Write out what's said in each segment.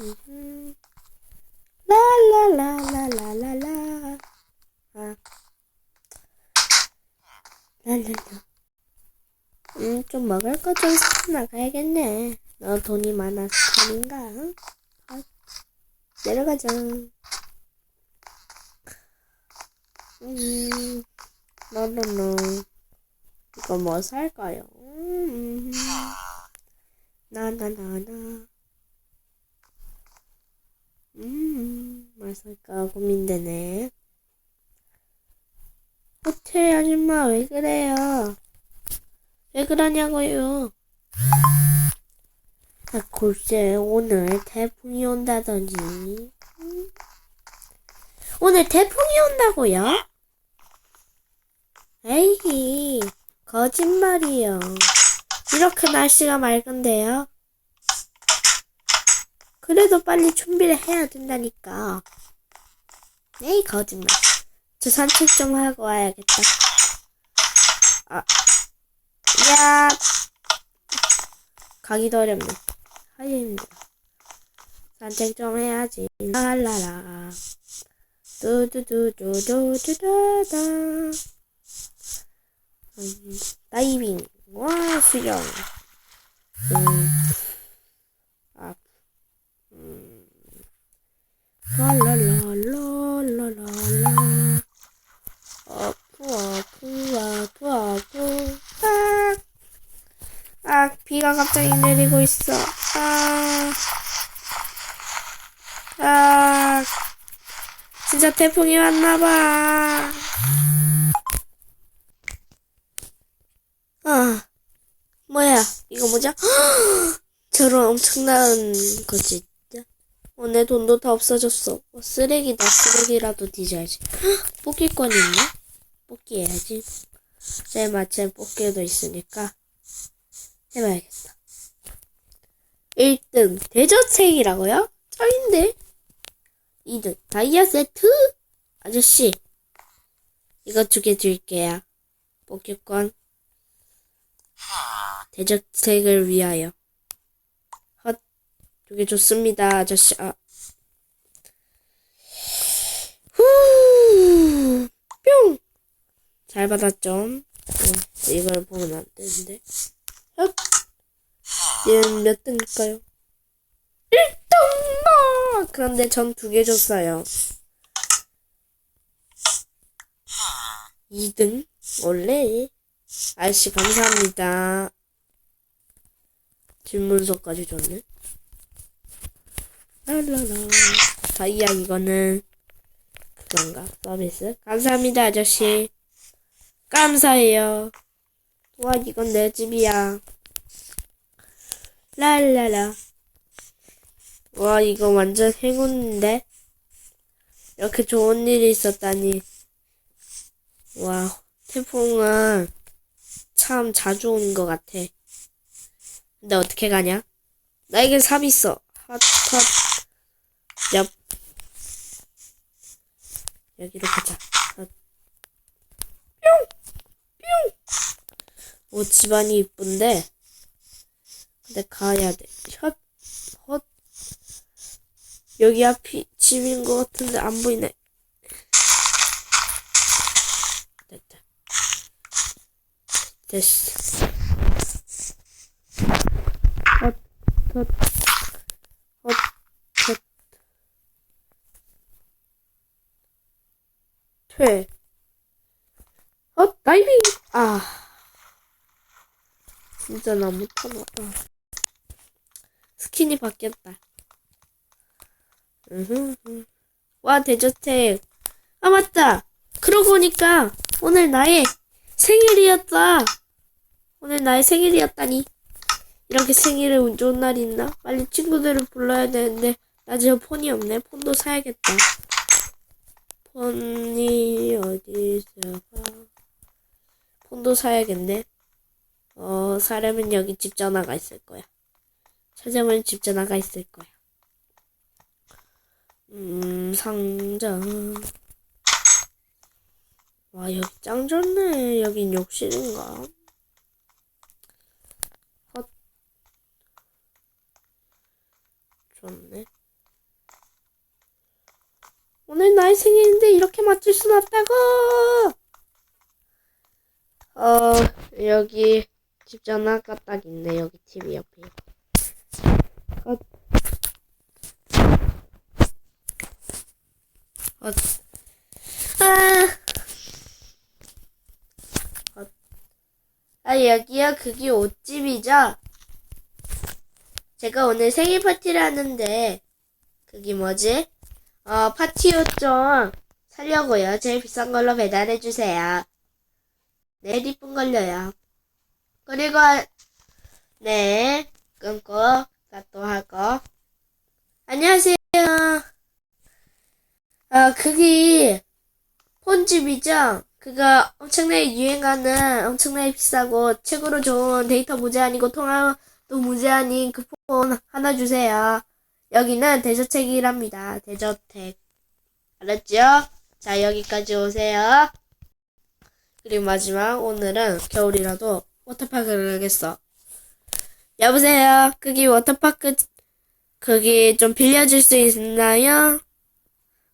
음. 라라라라라라라. 아. 랄랄라. 음, 좀 먹을 거 좀 사서 나가야겠네. 너 돈이 많아서 아닌가? 아, 내려가자. 음, 너너너. 이거 뭐 살까요? 음, 나나나나. 살까 고민되네. 호텔 아줌마 왜 그래요? 왜 그러냐고요? 아, 글쎄, 오늘 태풍이 온다더니. 음. 오늘 태풍이 온다고요? 에이, 거짓말이요. 이렇게 날씨가 맑은데요? 그래도 빨리 준비를 해야 된다니까. 에이, 거짓말. 저 산책 좀 하고 와야겠다. 아, 야! 가기도 어렵네. 하기 힘들어. 산책 좀 해야지. 랄라라. 두두두두두두두다. 음, 다이빙. 와, 수영. 음, 아, 음. 랄랄랄랄랄랄라. 아프, 아프, 아프, 아프. 아, 아, 비가 갑자기 내리고 있어. 아, 아, 진짜 태풍이 왔나봐. 아, 뭐야, 이거 뭐죠? 저런 엄청난 거지. 어, 내 돈도 다 없어졌어. 어, 쓰레기다, 쓰레기라도 뒤져야지. 뽑기권 있네? 뽑기 해야지. 제 마침 뽑기도 있으니까 해봐야겠다. 1등 대저책이라고요? 짱인데? 2등 다이아 세트? 아저씨 이거 두 개 줄게요. 뽑기권 대저책을 위하여 헛 두개 좋습니다 아저씨 아. 후, 뿅! 잘 받았죠? 어, 이걸 보면 안 되는데. 헛! 얘는 몇 등일까요? 1등! 그런데 전 두 개 줬어요. 2등? 원래? 아저씨, 감사합니다. 질문서까지 줬네. 랄라라. 다이아, 이거는, 그건가? 서비스? 감사합니다, 아저씨. 감사해요. 와, 이건 내 집이야. 랄라라. 와, 이거 완전 행운인데? 이렇게 좋은 일이 있었다니. 와, 태풍은 참 자주 오는 것 같아. 근데 어떻게 가냐? 나에겐 삽 있어. 핫, 핫. 얍. 여기로 가자. 핫. 뿅! 뿅! 오, 집안이 이쁜데? 근데 가야 돼. 헛, 헛. 여기 앞이 집인 것 같은데 안 보이네. 됐다. 됐어. 헛, 헛, 헛, 퇴. 헛, 다이빙! 아. 진짜 나 못하나 봐. 스킨이 바뀌었다. 와, 대저택. 아, 맞다. 그러고 보니까 오늘 나의 생일이었다. 오늘 나의 생일이었다니. 이렇게 생일에 운 좋은 날이 있나? 빨리 친구들을 불러야 되는데 나 지금 폰이 없네. 폰도 사야겠다. 폰이 어디 있어가? 폰도 사야겠네. 어, 사려면 여기 집 전화가 있을 거야. 찾아보면 집 전화가 있을 거야. 음, 상자. 와, 여기 짱 좋네. 여긴 욕실인가? 헛. 좋네. 오늘 나의 생일인데 이렇게 맞출 순 없다고! 어, 여기 집 전화가 딱 있네. 여기 TV 옆에. 어. 어. 아. 어. 아, 여기요. 그게 옷집이죠? 제가 오늘 생일 파티를 하는데, 그게 뭐지? 어, 파티 옷좀 사려고요. 제일 비싼 걸로 배달해주세요. 네, 이쁜 걸로요. 그리고, 네, 끊고, 또 하고. 안녕하세요. 아, 그게, 폰집이죠? 그거 엄청나게 유행하는, 엄청나게 비싸고, 최고로 좋은 데이터 무제한이고, 통화도 무제한인 그 폰 하나 주세요. 여기는 대저택이랍니다. 대저택. 알았죠? 자, 여기까지 오세요. 그리고 마지막, 오늘은 겨울이라도 워터파크를 가겠어. 여보세요? 거기 워터파크, 거기 좀 빌려줄 수 있나요?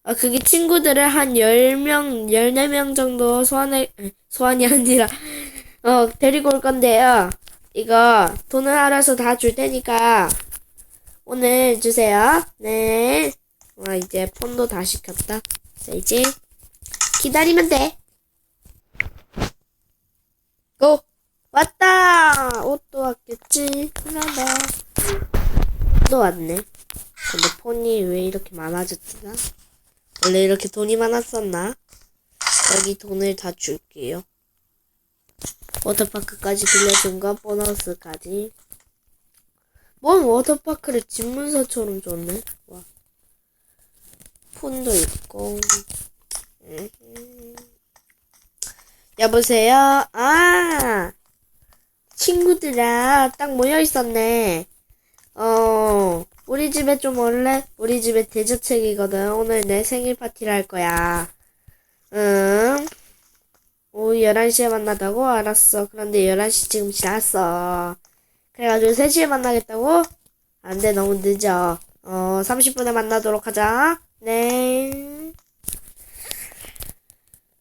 아, 그게 친구들을 한 10명, 14명 정도 소환해, 소환이 아니라, 어, 데리고 올 건데요. 이거, 돈은 알아서 다 줄 테니까, 오늘 주세요. 네. 와, 이제 폰도 다 시켰다. 자, 이제, 기다리면 돼. 고! 왔다! 옷도 왔겠지? 하나다. 또 왔네. 근데 폰이 왜 이렇게 많아졌지, 나? 원래 이렇게 돈이 많았었나? 여기 돈을 다 줄게요. 워터파크까지 빌려준 거 보너스까지. 뭔 워터파크를 집문서처럼 줬네? 와. 폰도 있고. 음. 여보세요? 아! 친구들아, 딱 모여 있었네. 어, 우리 집에 좀 올래? 우리 집에 대저책이거든. 오늘 내 생일 파티를 할 거야. 응. 오후 11시에 만나다고? 알았어. 그런데 11시 지금 지났어. 그래가지고 3시에 만나겠다고? 안 돼, 너무 늦어. 어, 30분에 만나도록 하자. 네.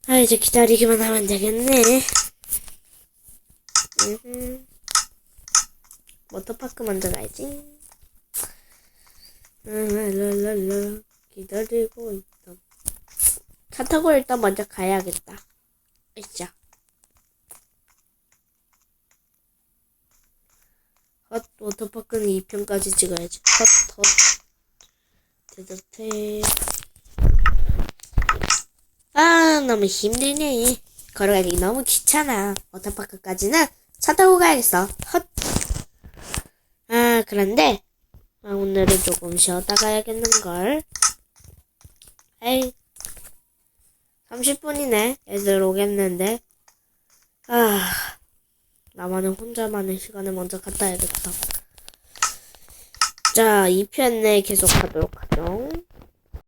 아, 이제 기다리기만 하면 되겠네. 음흠. 워터파크 먼저 가야지. 랄랄랄라. 기다리고 있다. 차 타고 일단 먼저 가야겠다. 으쌰. 헛, 워터파크는 2편까지 찍어야지. 헛, 헛. 대저택. 아, 너무 힘드네. 걸어가기 너무 귀찮아. 워터파크까지는 차 타고 가야겠어. 헛. 아, 그런데, 아, 오늘은 조금 쉬었다 가야겠는걸. 에이. 30분이네. 애들 오겠는데. 아, 나만의 혼자만의 시간을 먼저 갖다 야겠다. 자, 2편 내 계속 하도록 하죠.